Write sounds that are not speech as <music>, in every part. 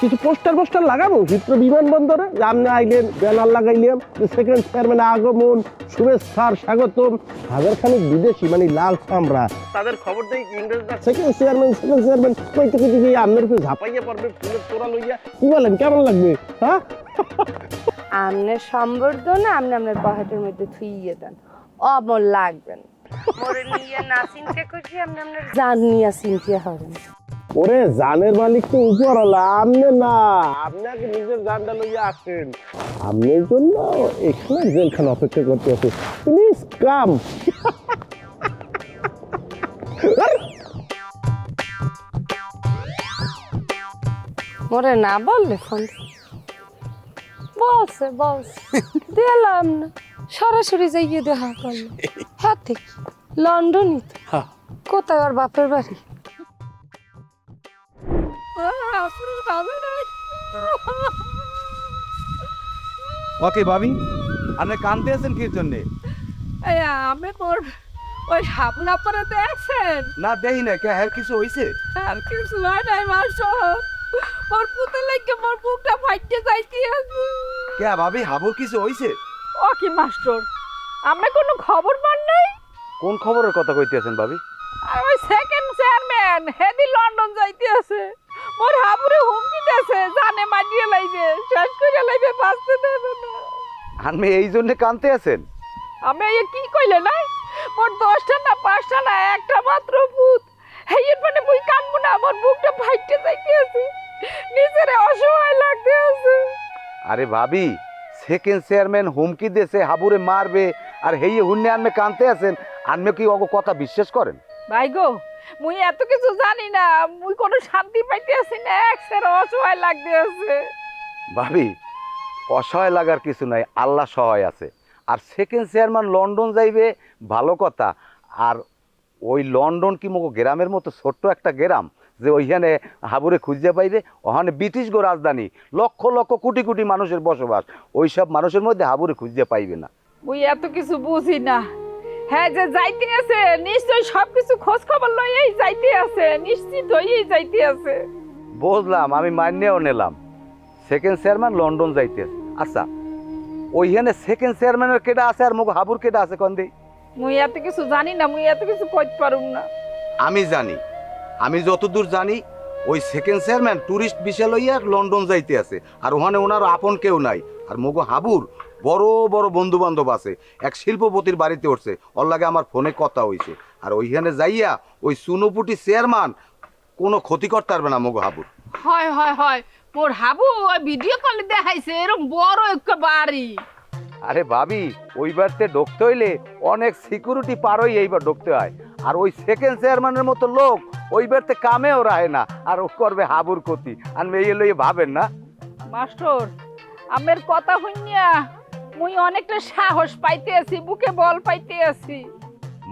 কিছু poster poster লাগাবো? Heathrow বিমানবন্দরে? যে আপনি আইলেন ব্যানার লাগাইলাম যে সেকেন্ড চেয়ারম্যান আগমন শুভেচ্ছার স্বাগতম। হাজার খানিক বিদেশি মানে লাল চামড়া। তাদের খবর দেই ইংরেজরা সেকেন্ড চেয়ারম্যান সেকেন্ড চেয়ারম্যান কইতে কইতে গিয়ে আপনার উপরে ঝাপাইয়া পড়বে ফুলের তোরা লইয়া। কি বলেন কেমন লাগবে? হ্যাঁ? আমনের সম্বর্ধনা আপনি আপনার পকেটের মধ্যে থুইয়ে দেন। অমল লাগবেন ওরে জানের মালিক তো উপর আপনি না, আপনাকে নিজের জানটা লইয়া আসেন। আপনার জন্য এখানে জেলখানে অপেক্ষা করতে আছে। প্লিজ কাম মোরে না বললে ফোন? বলছে বলছে। দিলাম না। সরাসরি যাইয়ে দেখা করল। হ্যাঁ ঠিক লন্ডনই তো কোথায় ওর বাপের বাড়ি? ওকে ভাবি আপনি কানতে আছেন কির জন্যে? আমি মোর ওই হাবলা পরে দেখছেন না দেই না কে হ্যার কিছু হইছে? আর কিছু হয় নাই মাসো মোর পুতে লাগে মোর বুকটা ফাইটে যাইতে আছে? কে ভাবি হাবুর কিছু হইছে? ও কি মাস্টার? আমরা কোনো খবর পান নাই? কোন খবরের কথা কইতেছেন ভাবি? ওই সেকেন্ড চেয়ারম্যান হেদি লন্ডন যাইতে আছে। মোর হাবুরে হুমকি দেছে জানে মারিয়ে লাইবে শেষ করে লাইবে বাঁচতে দেবে না। আপনি এই জন্য কানতে আছেন? আমি এই কি কইলে নাই? মোর দশটা না পাঁচটা না একটা মাত্র ভূত। হেয়ের মানে মুই কানবো না আমার বুকটা ফাইটে যাইতে আছে নিজেরে অসহায় লাগতে আছে আরে ভাবি সেকেন্ড চেয়ারম্যান হুমকি দিয়েছে হাবুরে মারবে আর হেই হুন্নে আনমে কানতে আছেন আনমে কি অগ কথা বিশ্বাস করেন? ভাই গো মুই এত কিছু জানি না মুই কোনো শান্তি পাইতে আছি না একসের অসহায় লাগতে আছে। ভাবি অসহায় লাগার কিছু নাই আল্লাহ সহায় আছে। আর সেকেন্ড চেয়ারম্যান লন্ডন যাইবে ভালো কথা। আর ওই লন্ডন কি মগো গ্রামের মতো ছোট্ট একটা গ্রাম? যে ওইখানে হাবুরে খুঁজতে পাইবে ওখানে ব্রিটিশ গো রাজধানী লক্ষ লক্ষ কোটি কোটি মানুষের বসবাস ওই সব মানুষের মধ্যে হাবুরে খুঁজতে পাইবে না। মুই এত কিছু বুঝি না। হ্যাঁ যে যাইতে আছে নিশ্চয়ই সব কিছু খোঁজ খবর লইয়েই যাইতে আছে নিশ্চিত হইয়েই যাইতে আছে। বুঝলাম আমি মান্যও নিলাম। সেকেন্ড চেয়ারম্যান লন্ডন যাইতে আচ্ছা ওইখানে সেকেন্ড চেয়ারম্যানের কেটা আছে আর মুখ হাবুর কেটা আছে কন দেই মুই এত কিছু জানি না মুই এত কিছু কইতে পারুম না। আমি জানি। আমি যতদূর জানি ওই সেকেন্ড চেয়ারম্যান ট্যুরিস্ট বিষয় লইয়া লন্ডন যাইতে আছে। আর ওখানে ওনার আপন কেউ নাই। আর মগো হাবুর বড় বড় বন্ধু বান্ধব আছে। এক শিল্পপতির বাড়িতে উঠছে। ওর লাগে আমার ফোনে কথা হইছে। আর ওইখানে যাইয়া ওই সুনুপুটি চেয়ারম্যান কোনো ক্ষতি করতে পারবে না মগো হাবুর। হয় হয় হয়। মোর হাবু ওই ভিডিও কলে দেখাইছে এরকম বড় একটা বাড়ি। আরে ভাবি ওইবারতে ঢুকতে হইলে অনেক সিকিউরিটি পারই এইবার ঢুকতে হয়। আর ওই সেকেন্ড চেয়ারম্যানের মতো লোক ওইবারতে কামেও রাহে না আর ও করবে হাবুর ক্ষতি। আর মেয়ে লইয়ে ভাবেন না। মাস্টার আমের কথা হইনিয়া মুই অনেকটা সাহস পাইতে আছি বুকে বল পাইতে আছি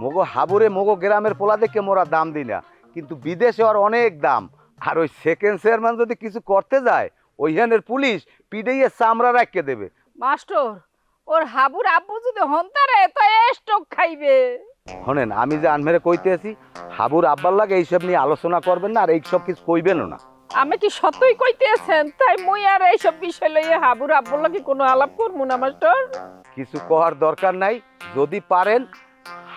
মগো হাবুরে মগো গ্রামের পোলা দেখে মোরা দাম দিই না কিন্তু বিদেশে আর অনেক দাম। আর ওই সেকেন্ড চেয়ারম্যান যদি কিছু করতে যায় ওইখানের পুলিশ পিডেইয়ে চামড়া রাখিয়ে দেবে। মাস্টার ওর হাবুর আব্বু যদি হন্তারে তো স্টক খাইবে। শোনেন আমি যে আনমেরে কইতে আছি হাবুর আব্বার লাগে এইসব নিয়ে আলোচনা করবেন না আর এইসব কিছু কইবেনও না। আমি কি সত্যই কইতেছেন? তাই মুই আর এইসব বিষয় লইয়ে হাবুর আব্বুর লাগে কোনো আলাপ করব না মাস্টার? কিছু করার দরকার নাই যদি পারেন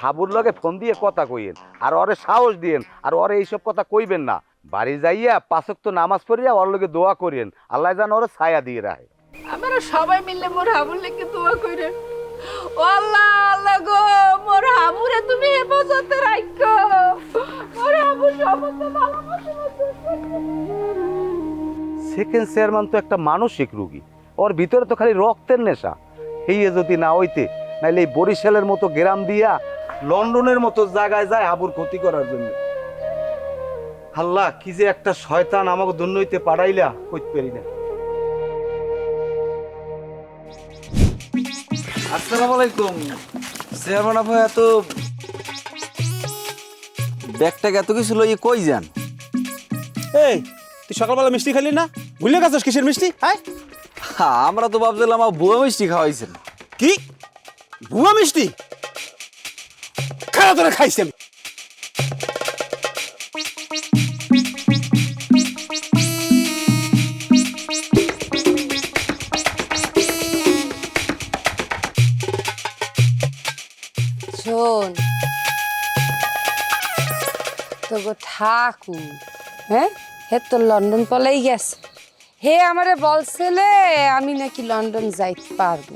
হাবুর লগে ফোন দিয়ে কথা কইয়েন আর ওরে সাহস দিয়েন আর ওরে এইসব কথা কইবেন না। বাড়ি যাইয়া পাঁচক তো নামাজ পড়িয়া ওর লগে দোয়া করিয়েন আল্লাহ যেন ওরে ছায়া দিয়ে রাখে। আমরা সবাই মিলে মোর হাবুর লেগে দোয়া কইরে ও আল্লাহ আল্লাহ গো সেকেন্ড চেয়ারম্যান তো একটা মানসিক রুগী। ওর ভিতরে তো খালি রক্তের নেশা। এই যদি না হইতে, নাইলে এই বরিশালের মতো গ্রাম দিয়া লন্ডনের মতো জায়গায় যায় হাবুর ক্ষতি করার জন্য। আল্লাহ, কি যে একটা শয়তান আমাকে দুর্নইতে পাঠাইলা কইতে পারি না। আসসালামু আলাইকুম। চেয়ারম্যান আপা এত ব্যাগটাকে এত কিছু লইয়ে কই যান? এই তুই সকালবেলা মিষ্টি খেলি না? ভুলে গেছিস কিসের মিষ্টি? হ্যাঁ? আমরা তো ভাবছিলাম আমার বুয়া মিষ্টি খাওয়াইছেন। কি? বুয়া মিষ্টি? খাওয়া তোরা খাইছি আমি। শোন তো গো ঠাকুর হ্যাঁ? হে তো লন্ডন পলাই গেছে। হে আমারে বলছিলে, আমি নাকি লন্ডন যাইতে পারব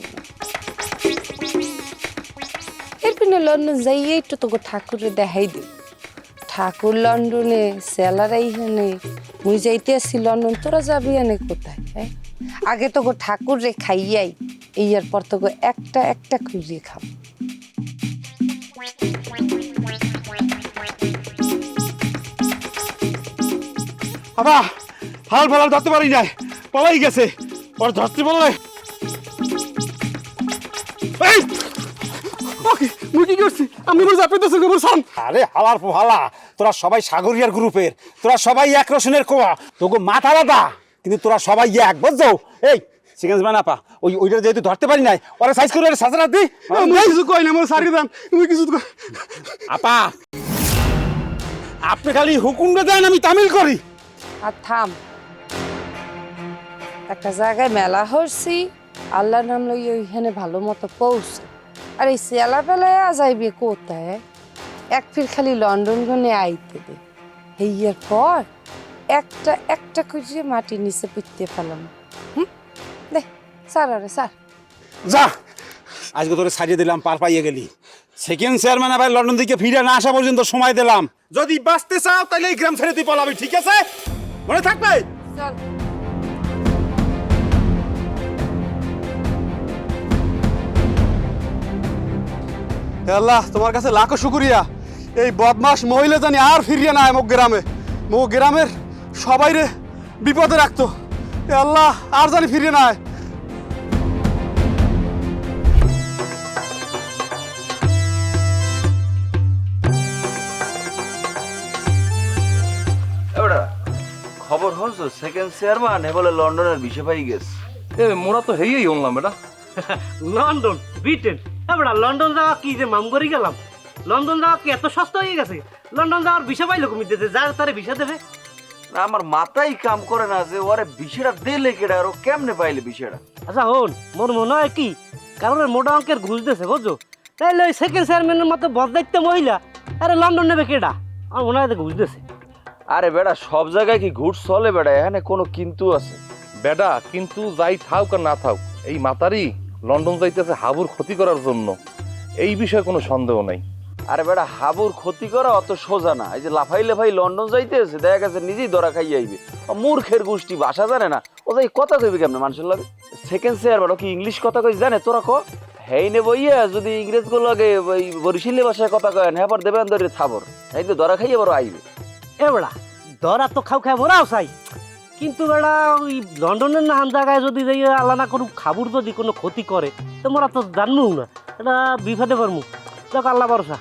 এরপরে লন্ডন যাইয়েই তো তোকে ঠাকুরে দেখাই দেব ঠাকুর লন্ডনে, সেলার এইখানে, মুই যাইতে আসি লন্ডন, তোরা যাবি এনে কোথায় হ্যাঁ? আগে তোকে ঠাকুর রে খাইয়াই ইয়ার পর তোকে একটা একটা খুঁজিয়ে খাব। আবা হাল ফালাল ধরতে পারি নাই। পলাই গেছে। ওর ধরতে বললে এই! ওকে মুই কি করছি? আমি বলছি আপনি তো সঙ্গে বলছেন আরে হালার হালা। তোরা সবাই সাগরিয়ার গ্রুপের। তোরা সবাই এক রসুনের কোয়া। তোকে মাথা আলাদা। কিন্তু তোরা সবাই এক বুঝছ? এই সিকেন্স বানাপা ওই ওইটা যেহেতু ধরতে পারি নাই ওরা সাইজ করে ওরা সাজা দি। কিছু কই না মোর সারি দাম মুই কিছু আপা আপনি খালি হুকুমটা দেন আমি তামিল করি। আর থাম। একটা জায়গায় মেলা হরছি আল্লাহ নাম লই ওইখানে ভালো মতো পৌঁছে। আর এই সেলা পেলায় যাইবে কোথায়? এক ফির খালি লন্ডন গনে আইতে দে। এইয়ার পর একটা একটা খুঁজে মাটির নিচে পুঁততে পেলাম হুম? দে, স্যার আরে স্যার। যা, আজকে তোরে সাজিয়ে দিলাম, পার পাইয়ে গেলি। সেকেন্ড চেয়ারম্যান আবার লন্ডন থেকে ফিরে না আসা পর্যন্ত সময় দিলাম। যদি বাঁচতে চাও তাহলে এই গ্রাম ছেড়ে তুই পালাবি, ঠিক আছে? মনে থাকবে? চল। হে আল্লাহ তোমার কাছে লাখো শুকুরিয়া। এই বদমাস মহিলা জানি আর ফিরিয়ে না মোক গ্রামে। মো গ্রামের সবাইরে বিপদে রাখতো। হে আল্লাহ আর জানি ফিরিয়ে না সেকেন্ড চেয়ারম্যান এ বলে লন্ডনের বিষে পাই গেছে। এ মোরা তো হেয়েই হলাম এটা <laughs> লন্ডন ব্রিটেন। লন্ডন যাওয়া কি যে মাম করে গেলাম? লন্ডন যাওয়া কি এত সস্তা হয়ে গেছে? লন্ডন যাওয়ার বিষা পাইলো কমি দিতে যার তারে দেবে। না আমার মাথাই কাম করে না যে ওরে বিষেটা দিলে কেডা আর ও কেমনে পাইলে বিষেটা? আচ্ছা হন মোর মনে হয় কি কারণ মোটা অঙ্কের ঘুষ দিয়েছে বুঝছ? তাইলে ওই সেকেন্ড চেয়ারম্যানের মতো বদদায়িত্ব মহিলা আরে লন্ডন নেবে কেডা? আমার মনে হয় ঘুষ দিয়েছে। আরে বেটা সব জায়গায় কি ঘুষ চলে বেটা এখানে কোনো কিন্তু আছে। বেডা কিন্তু যাই থাক আর না থাক এই মাতারি লন্ডন যাইতেছে হাবুর ক্ষতি করার জন্য। এই বিষয়ে কোনো সন্দেহ নাই। আরে বেটা হাবুর ক্ষতি করা অত সোজা না। এই যে লাফাই লাফাই লন্ডন যাইতেছে দেখা গেছে নিজেই দরা খাই আইবে। মূর্খের গোষ্ঠী ভাষা জানে না। ও যাই কথা কইবে কেমনে মানুষের লাগে? সেকেন্ড চেয়ারম্যান ও কি ইংলিশ কথা কই জানে তোরা ক? হেই নে বইয়া যদি ইংরেজগুলো লাগে ওই বরিশালি ভাষায় কথা কয়েন হ্যাঁ পর দেবেন ধরে থাবর। এই তো দরা খাইয়ে বড় আইবে। এ বেড়া ধরা তো খাও খাই মোরাও চাই কিন্তু বেড়া ওই লন্ডনের না হান জায়গায় যদি যাই আল্লাহ না করুক খাবুর যদি কোনো ক্ষতি করে, তো মোরা তো জানব না। এটা বিপদে পারমু দেখ, আল্লাহ ভরসা।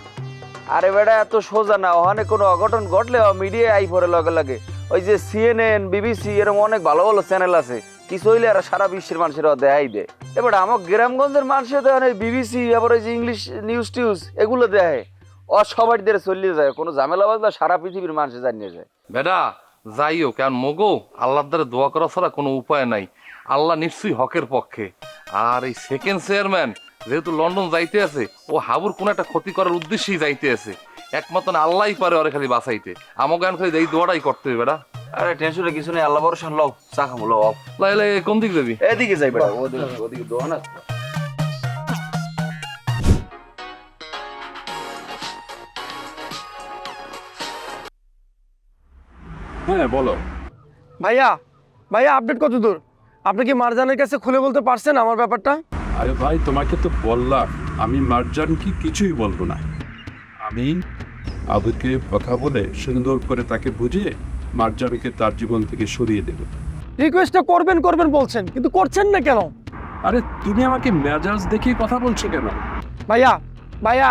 আরে বেটা, এত সোজা না, ওখানে কোনো অঘটন ঘটলে মিডিয়া আই পরে লগে লাগে। ওই যে সিএনএন, বিবিসি এরকম অনেক ভালো ভালো চ্যানেল আছে। কিছু হইলে আর সারা বিশ্বের মানুষের দেখাই দেয়। এবার আমার গ্রামগঞ্জের মানুষের ওই বিবিসি, আবার ওই যে ইংলিশ নিউজ টিউজ এগুলো দেয় ও সবার দিয়ে চলিয়ে যায় কোনো ঝামেলা বাজলে সারা পৃথিবীর মানুষে জানিয়ে যায়। বেডা যাইও কেন মগো আল্লাহর দ্বারা দোয়া করা ছাড়া কোনো উপায় নাই। আল্লাহ নিশ্চয়ই হকের পক্ষে। আর এই সেকেন্ড চেয়ারম্যান যেহেতু লন্ডন যাইতে আছে ও হাবুর কোনো একটা ক্ষতি করার উদ্দেশ্যেই যাইতে আছে। একমাত্র আল্লাহই পারে ওরে খালি বাঁচাইতে। আমাকে গান খালি এই দোয়াটাই করতে হবে বেটা। আরে টেনশনে কিছু নেই আল্লাহ ভরসা লও চা খাব লও লাইলে কোন দিক যাবি? এদিকে যাই বেটা ওদিকে ওদিকে দোয়া না। হ্যাঁ বলো। ভাইয়া ভাইয়া আপডেট কত দূর? আপনি কি মারজানের কাছে খুলে বলতে পারছেন আমার ব্যাপারটা? আরে ভাই তোমাকে তো বললাম আমি মার্জানকে কিছুই বলব না। আমি আবুকে কথা বলে সুন্দর করে তাকে বুঝিয়ে মার্জানকে তার জীবন থেকে সরিয়ে দেব। রিকোয়েস্টটা করবেন করবেন বলছেন কিন্তু করছেন না কেন? আরে তুমি আমাকে মেজাজ দেখে কথা বলছো কেন? ভাইয়া ভাইয়া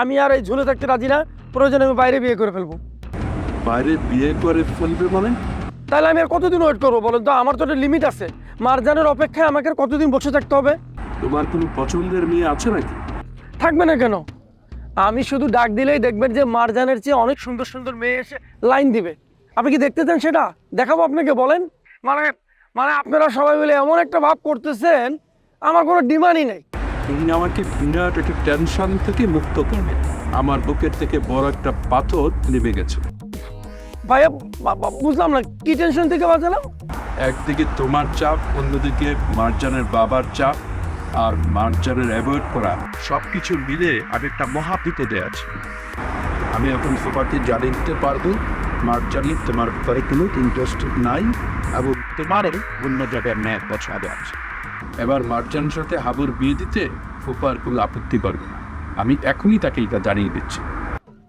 আমি আর এই ঝুলে থাকতে রাজি না। প্রয়োজন আমি বাইরে বিয়ে করে ফেলব। বাইরে বিয়ে করে ফেলবে মানে? তাহলে আমি আর কতদিন ওয়েট করব বলেন তো? আমার তো একটা লিমিট আছে। মারজানের অপেক্ষায় আমাকে আর কতদিন বসে থাকতে হবে? তোমার কোনো পছন্দের মেয়ে আছে নাকি? থাকবে না কেন? আমি শুধু ডাক দিলেই দেখবেন যে মারজানের চেয়ে অনেক সুন্দর সুন্দর মেয়ে এসে লাইন দিবে। আপনি কি দেখতে চান সেটা? দেখাবো আপনাকে বলেন। মানে মানে আপনারা সবাই মিলে এমন একটা ভাব করতেছেন আমার কোনো ডিমান্ডই নেই। তুমি আমাকে বিরাট একটা টেনশন থেকে মুক্ত করবে। আমার বুকের থেকে বড় একটা পাথর নেমে গেছে। ভাইয়া বুঝলাম না কি টেনশন থেকে বাঁচালাম? একদিকে তোমার চাপ অন্যদিকে মার্জানের বাবার চাপ আর মার্জানের অ্যাভয়েড করা। সব কিছু মিলে আমি একটা মহাবিপদে আছি। আমি এখন সবাইকে জানিয়ে দিতে পারব মার্জানের তোমার ব্যাপারে কোনো ইন্টারেস্ট নাই এবং তোমারও অন্য জায়গায় ম্যাথ পছন্দ আছে। এবার মার্জানের সাথে হাবুর বিয়ে দিতে ফুপার কোনো আপত্তি করবে না। আমি এখনই তাকে এটা জানিয়ে দিচ্ছি।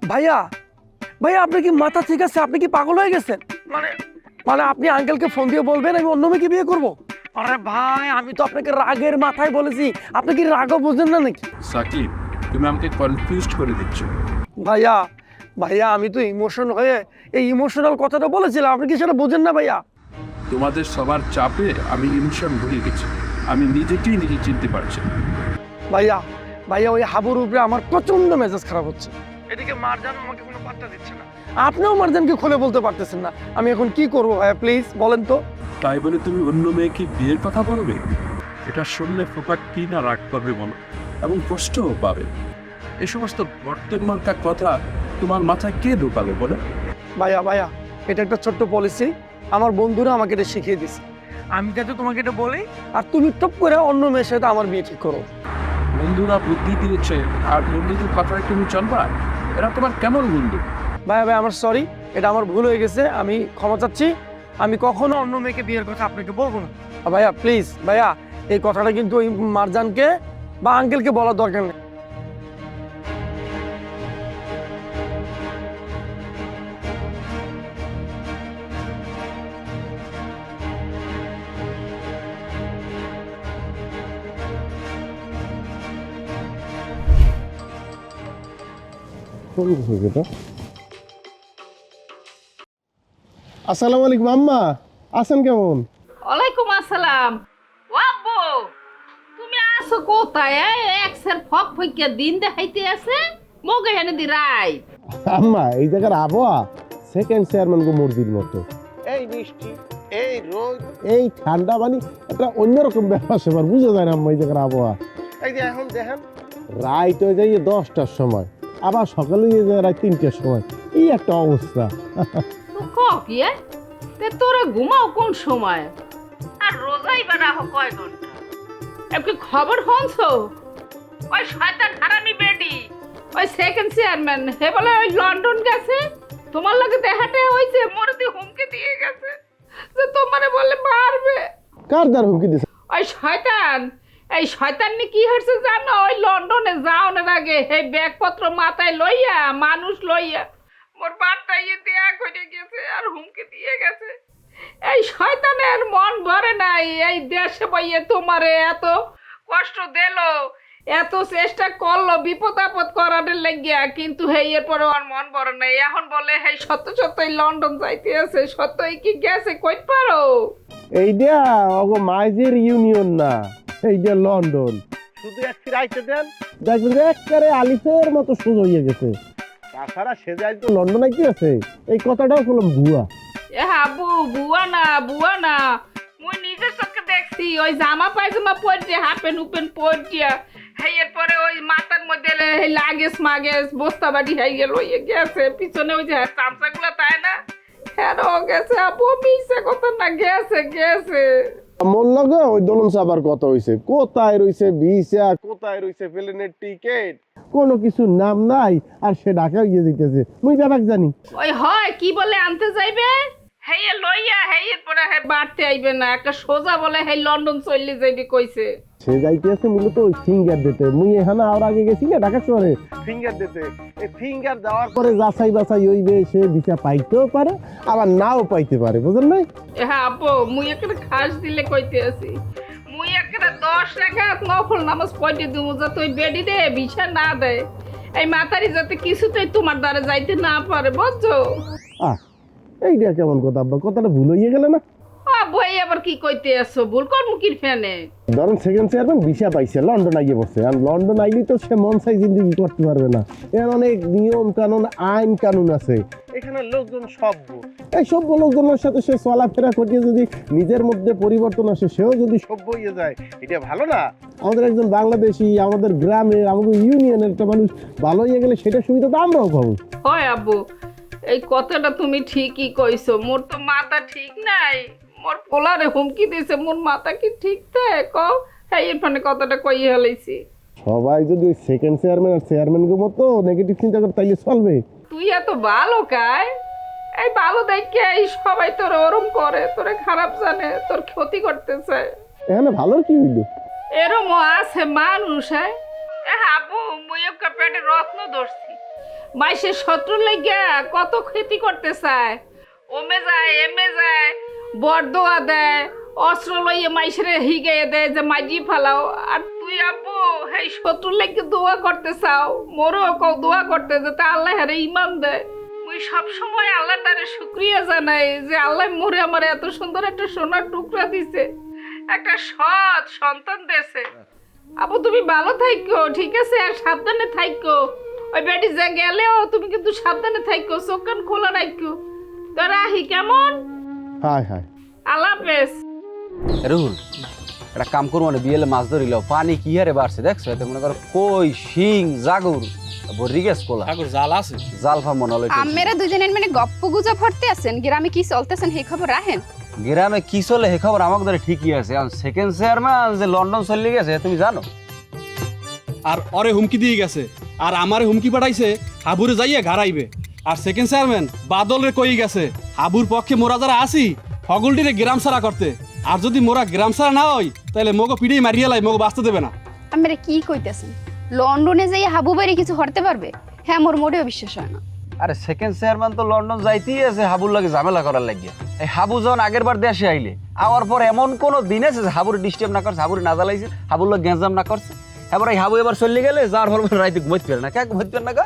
ভাইয়া ভাইয়া আপনি কি মাথা ঠিক আছে? আপনি কি পাগল হয়ে গেছেন? মানে মানে আপনি আঙ্কেলকে ফোন দিয়ে বলবেন আমি অন্য মেয়েকে বিয়ে করব? আরে ভাই আমি তো আপনাকে রাগের মাথায় বলেছি। আপনি কি রাগও বুঝেন না নাকি? সাকিব তুমি আমাকে কনফিউজ করে দিচ্ছ। ভাইয়া ভাইয়া আমি তো ইমোশন হয়ে এই ইমোশনাল কথাটা বলেছিলাম। আপনি কি সেটা বোঝেন না ভাইয়া? তোমাদের সবার চাপে আমি ইমোশন ভুলে গেছি। আমি নিজেকেই নিজে চিনতে পারছি না। ভাইয়া ভাইয়া ওই হাবুর উপরে আমার প্রচণ্ড মেজাজ খারাপ হচ্ছে। এদিকে মারজান আমাকে কোনো পাত্তা দিচ্ছে না। আপনিও মারজানকে খুলে বলতে পারতেছেন না। আমি এখন কি করব ভাইয়া প্লিজ বলেন তো। তাই বলে তুমি অন্য মেয়েকে বিয়ের কথা বলবে? এটা শুনলে ফোকা কি না রাগ করবে বলো। এবং কষ্টও পাবে। এই সমস্ত বর্তমান মার্কা কথা তোমার মাথায় কে ঢোকালো বলে? ভাইয়া ভাইয়া এটা একটা ছোট্ট পলিসি আমার বন্ধুরা আমাকে এটা শিখিয়ে দিছে। আমি যাতে তোমাকে এটা বলি। আর তুমি টপ করে অন্য মেয়ের সাথে আমার বিয়ে ঠিক করো। বন্ধুরা বুদ্ধি দিয়েছে। আর বন্ধুদের কথায় তুমি চলবা? এরা তোমার কেমন বন্ধু? ভাইয়া ভাই, আমার সরি এটা আমার ভুল হয়ে গেছে, আমি ক্ষমা চাচ্ছি। আমি কখনো অন্য মেয়েকে বিয়ের কথা আপনাকে বলব না। ভাইয়া প্লিজ ভাইয়া, এই কথাটা কিন্তু ওই মারজানকে বা আঙ্কেলকে বলার দরকার নেই। আসসালামু আলাইকুম আম্মা। আছেন কেমন? ওয়ালাইকুম আসসালাম। ওয়াব্বু তুমি আসো কোথায়? এই এক্সের ফক ফইকে দিন দেখাইতে আছে মগে হেনে দি রাই আম্মা এই জায়গার আবহাওয়া সেকেন্ড চেয়ারম্যান গো মুরগির মতো। এই বৃষ্টি এই রোদ। এই ঠান্ডা মানে একটা অন্যরকম ব্যাপার সেবার বুঝে যায় না আম্মা এই জায়গার আবহাওয়া। এই যে এখন দেখেন। রাইট হয়ে যায় দশটার সময়। আবার সকালে রাত তিনটার সময়। এই একটা অবস্থা? তে তোরে ঘুমাও কোন সময়? আর রোজাই বা রাখো কয় ঘণ্টা? এমনি খবর হনছো ওই শয়তান হারামি বেডি ওই সেকেন্ড চেয়ারম্যান হে বলে ওই লন্ডন গেছে? তোমার লাগে দেখাটে হইছে মরদি হুমকি দিয়ে গেছে। যে তোমারে বলে মারবে। কার দ্বার হুমকি দিছে? ওই শয়তান এই শয়তাননি কি হয়েছে জানো? ওই লন্ডনে যাওয়ার আগে এই ব্যাগপত্র মাথায় লইয়া, মানুষ লইয়া মোর বারটা ইয়ে দেয়া করে গেছে আর হুমকি দিয়ে গেছে। এই শয়তানের মন ভরে নাই, এই দেশে বইয়ে তোমারে এত কষ্ট দিলো, এত চেষ্টা করল বিপদ আপদ করানোর লাগিয়া, কিন্তু হেই এরপরে আর মন ভরে নাই। এখন বলে হেই সত্য সত্যই লন্ডন যাইতে আছে, সত্যই কি গেছে কই পারো? এইটা অগো মাইজের ইউনিয়ন না। এইটা লন্ডন। শুধু এক ফিরাইতে দেন? দেখবেন যে একেবারে আলিফের মতো সোজা হয়ে গেছে। তাছাড়া সে যাই তো লন্ডন কি আছে? এই কথাটাও করলাম ভুয়া। এ হাবু বুয়া না বুয়া না। মুই নিজের চোখে দেখছি ওই জামা পায়জামা পরছে হাফ প্যান্ট উপেন পরছিয়া হেই এরপরে ওই মাথার মধ্যে লে- এই লাগেজ মাগেজ বস্তা বাড়ি হয়ে গেল ইয়ে গেছে। পিছনে ওই যে চামচাগুলো তাই না? হ্যাঁ গেছে আপু মিশে কথা না গেছে গেছে। মন লাগে ওই দোলন সাবার কথা হইছে। কোথায় রইছে ভিসা? কোথায় রইছে প্লেনের টিকিট? কোনো কিছু নাম নাই, আর সে ঢাকা গিয়ে দিতেছে মুই বাবাক জানি। ওই হয়, কি বলে আনতে যাইবে? হেই লইয়া হেই পরে হে বাড়তে আইবে না, একটা সোজা বলে হেই লন্ডন চললে যাইবে কইছে। সে যাইতে আছে মূলত ওই ফিঙ্গার দিতে। মুই এখানে আর আগে গেছি না ঢাকা শহরে। ফিঙ্গার দিতে। এই ফিঙ্গার দেওয়ার পরে যাচাই বাছাই হইবে সে ভিসা পাইতেও পারে আবার নাও পাইতে পারে বুঝলেন নাই? হ্যাঁ আপু মুই একটা খাস দিলে কইতে আছি। মুই একটা দশ টাকা নফল নামাজ পড়তে দিমু যাতে ওই বেডি দে বিছা না দেয় এই মাতারি যাতে কিছুতেই তোমার দ্বারা যাইতে না পারে বুঝছ? আহ এইটা কেমন কথা আব্বা? কথাটা ভুল হইয়া গেলে না? আবার কি কইতে আসছো ভুল কর মুখির ফ্যানে ধরেন সেকেন্ড চেয়ারম্যান ভিসা পাইছে লন্ডন আইয়ে বসে আর লন্ডন আইলে তো সে মন চাই জিন্দিগি করতে পারবে না। এর অনেক নিয়ম কানুন আইন কানুন আছে। এখানে লোকজন সভ্য। এই সভ্য লোকজনের সাথে সে চলাফেরা করিয়ে যদি নিজের মধ্যে পরিবর্তন আসে সেও যদি সভ্য হয়ে যায় এটা ভালো না? আমাদের একজন বাংলাদেশি আমাদের গ্রামের আমাদের ইউনিয়নের একটা মানুষ ভালো হয়ে গেলে সেটা সুবিধা তো আমরাও পাবো। হয় আব্বু এই কথাটা তুমি ঠিকই কইছো। মোর তো মাথা ঠিক নাই। মোর পোলারে হুমকি দিয়েছে মোর মাথা কি ঠিক থাকে? কও? হ্যাঁ এরফানে কথাটা কইয়ে হেলাইছি সবাই যদি ওই সেকেন্ড চেয়ারম্যান আর চেয়ারম্যানের মতো নেগেটিভ চিন্তা করে তাইলে চলবে। তুই এত ভালো কায় এই ভালো দেখে এই সবাই তোর ওরম করে তোরে খারাপ জানে তোর ক্ষতি করতেছে। এখানে ভালো কি হইল? এরমও আছে মানুষ হ্যাঁ? এ হাবু মুই একটা পেটে রত্ন ধরছি। মাইসের শত্রু লেগে কত ক্ষতি করতে চায়? ওমে যায় এমে যায়। বরদোয়া দেয় অস্ত্র লইয়ে মাইসের হিগে দেয় যে মাজি ফেলাও। আর তুই আপু এই শত্রু লেগে দোয়া করতে চাও, মোরও কও দোয়া করতে যে, তা আল্লাহ হারে ইমান দেয়। মুই সব সময় আল্লাহ তারে শুক্রিয়া জানাই যে, আল্লাহ মোরে আমার এত সুন্দর একটা সোনার টুকরা দিছে, একটা সৎ সন্তান দেশে আপু তুমি ভালো থাইকো, ঠিক আছে? আর সাবধানে থাইকো। ওই বেটি যা গেলেও তুমি কিন্তু সাবধানে থাইকো, চোখ কান খোলা রাখো তো রাহি কেমন? আল্লাহ হাফেজ। রুহুল একটা কাম করব মানে বিয়েলে মাছ ধরিল পানি কি হারে বাড়ছে দেখছ? এতে মনে করো কই শিং জাগুর ভরি গেছ কোলা। জাল আছে। জাল ফা মনে হলো আমেরা দুজনের মানে গপ্প গুজব হরতে আছেন গ্রামে কি চলতেছেন সেই খবর রাখেন? গ্রামে কি চলে হে খবর আমাকে ধরে ঠিকই আছে। সেকেন্ড চেয়ারম্যান যে লন্ডন চলে গেছে তুমি জানো? আর অরে হুমকি দিয়ে গেছে। আর আমারে হুমকি পাঠাইছে হাবুরে যাইয়ে ঘাড়াইবে। আর সেকেন্ড চেয়ারম্যান বাদলরে কই গেছে? হাবুর পক্ষে মোরা যারা আসি হগলটিরে গ্রাম সারা করতে। আর যদি মোরা গ্রাম সারা না হই তাহলে মগো পিড়িয়ে মারিয়ে লাই মগো বাঁচতে দেবে না। আমেরা কি কইতেছেন? লন্ডনে যাই হাবু বাইরে কিছু হরতে পারবে? হ্যাঁ মোর মোটেও বিশ্বাস হয় না। আরে সেকেন্ড চেয়ারম্যান তো লন্ডন যাইতেই আছে হাবুর লাগে ঝামেলা করার লাগিয়ে। এই হাবু যখন আগের বার দেশে আইলে আওয়ার পর এমন কোন দিন আছে যে হাবুর ডিস্টার্ব না করছে হাবুর না জ্বালাইছে হাবুর লোক গেঁজাম না করছে? এবার এই হাবু এবার চলে গেলে যার ফল রাইতে ঘুমাইতে পারে না। কে ঘুমাইতে পারে না কা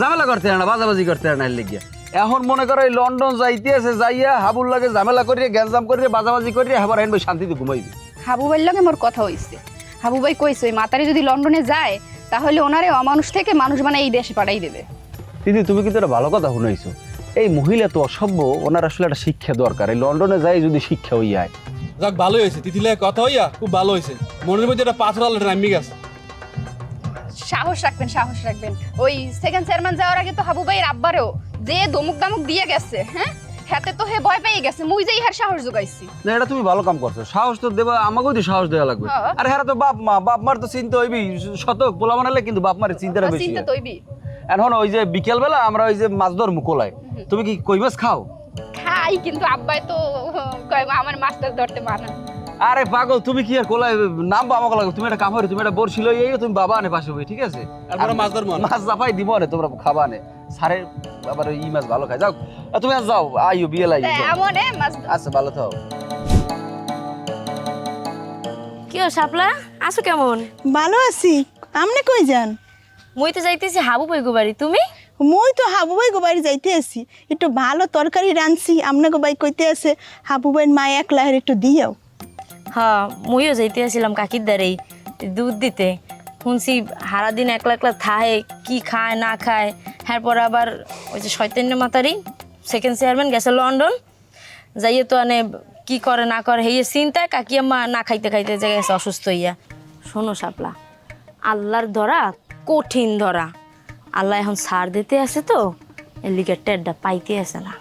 ঝামেলা করতে পারে না বাজাবাজি করতে পারে না এর লেগিয়া এখন মনে করো এই লন্ডন যাইতে আছে যাইয়া হাবুর লাগে ঝামেলা করিয়ে গ্যাঞ্জাম করিয়ে বাজাবাজি করিয়ে এবার আইন শান্তিতে ঘুমাইবে। হাবু ভাইয়ের লগে মোর কথা হইছে। হাবু ভাই কইছে ওই মাতারি যদি লন্ডনে যায় তাহলে ওনারে অমানুষ থেকে মানুষ বানাই এই দেশে পাঠাই দেবে। দিদি তুমি কিন্তু একটা ভালো কথা শুনাইছো। এই মহিলা তো অসভ্য ওনার আসলে একটা শিক্ষা দরকার। এই লন্ডনে যাই যদি শিক্ষা হই যায় যাক ভালোই হয়েছে তিতিলে কথা হইয়া খুব ভালো হয়েছে মনের মধ্যে একটা পাথর আলো নামি গেছে। সাহস রাখবেন সাহস রাখবেন। ওই সেকেন্ড চেয়ারম্যান যাওয়ার আগে তো হাবু ভাইয়ের আব্বারেও যে দমুক দামুক দিয়ে গেছে হ্যাঁ? হাতে তো হে ভয় পেয়ে গেছে মুই যে ইহার সাহস যোগাইছি। না এটা তুমি ভালো কাম করছ। সাহস তো দেবা আমাকেও তো সাহস দেওয়া লাগবে। হ্যাঁ। আরে হ্যাঁ তো বাপ মা বাপ মার তো চিন্তা হইবি শতক পোলা বানালে কিন্তু বাপ মারের চিন্তা বেশি চিন্তা তৈবি এখন ওই যে বিকেল বেলা আমরা ওই যে মাছ ধর মুকোলায় তুমি কি কই মাছ খাও? খাই কিন্তু আব্বাই তো কয় আমার মাছটা ধরতে মানা। আরে পাগল তুমি কি আর কোলায় নাম আমাকে লাগবে তুমি একটা কাম হরে তুমি একটা বড়শি লই এই তুমি বাবা আনে পাশে হই ঠিক আছে? তারপরে মাছ ধরবো। মাছ জাপাই দিব আরে তোমরা খাবা আনে। সারে আবার ওই ই মাছ ভালো খায়। যাও আর তুমি আর যাও আইও বিয়ে মাছ আচ্ছা ভালো থাও। কি ও শাপলা? আছো কেমন? ভালো আছি। আমনে কই যান? মুই তো যাইতেছি হাবু বইগো বাড়ি তুমি? মই তো হাবু ভাই গোবাই যাইতে আছি। একটু ভালো তরকারি রাঁধছি আমনে গোবাই কইতে আছে হাবু ভাইয়ের মা এক লাহের একটু দিয়াও। হ্যাঁ মুইও যাইতে আসছিলাম কাকির দ্বারেই। দুধ দিতে। শুনছি হারা দিন একলা একলা থাহে, কি খায়, না খায়। হ্যাঁ পর আবার ওই যে শৈতন্য মাতারি সেকেন্ড চেয়ারম্যান গেছে লন্ডন যাইয়ে তো মানে কি করে, না করে হেয়ে চিন্তায় কাকি আম্মা না খাইতে খাইতে যে গেছে অসুস্থ হইয়া। শোনো শাপলা, আল্লাহর ধরা কঠিন ধরা। আল্লাহ এখন সার দিতে আছে তো, এর লিগে টেডটা পাইতে আছে না।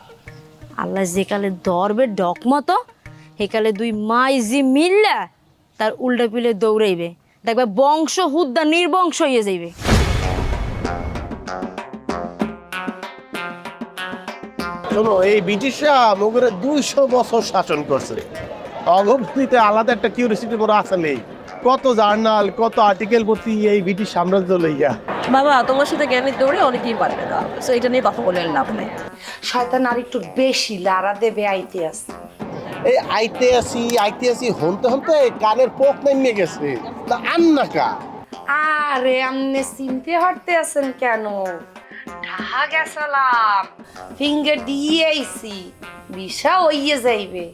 আল্লাহ যে কালে ধরবে ডক মতো সেকালে দুই মাই জি মিললা তার উল্টা পিলে দৌড়াইবে। দেখবে বংশ হুদ্দা নির্বংশ হয়ে যাইবে। শোনো এই ব্রিটিশরা মগরে দুইশো বছর শাসন করছে। অগভীতে আলাদা একটা কিউরিসিটি বড় আসলে কত জার্নাল কত আর্টিকেল পড়ছি এই ব্রিটিশ সাম্রাজ্য লইয়া। বাবা তোমার সাথে জ্ঞানের দৌড়ে অনেকেই পারবে না। তো এটা নিয়ে কথা বলে লাভ নেই শয়তান আর একটু বেশি লারা দেবে আইতে আছে এই আইতে আসি আইতে আসি হনতে হনতে কানের পোক নেমে গেছে। না আন্নাকা আরে আমনে চিনতে হটতে আছেন কেন? ঢাহা গেছালাম, ফিঙ্গার দিয়ে আইছি বিশা হইয়ে যাইবে।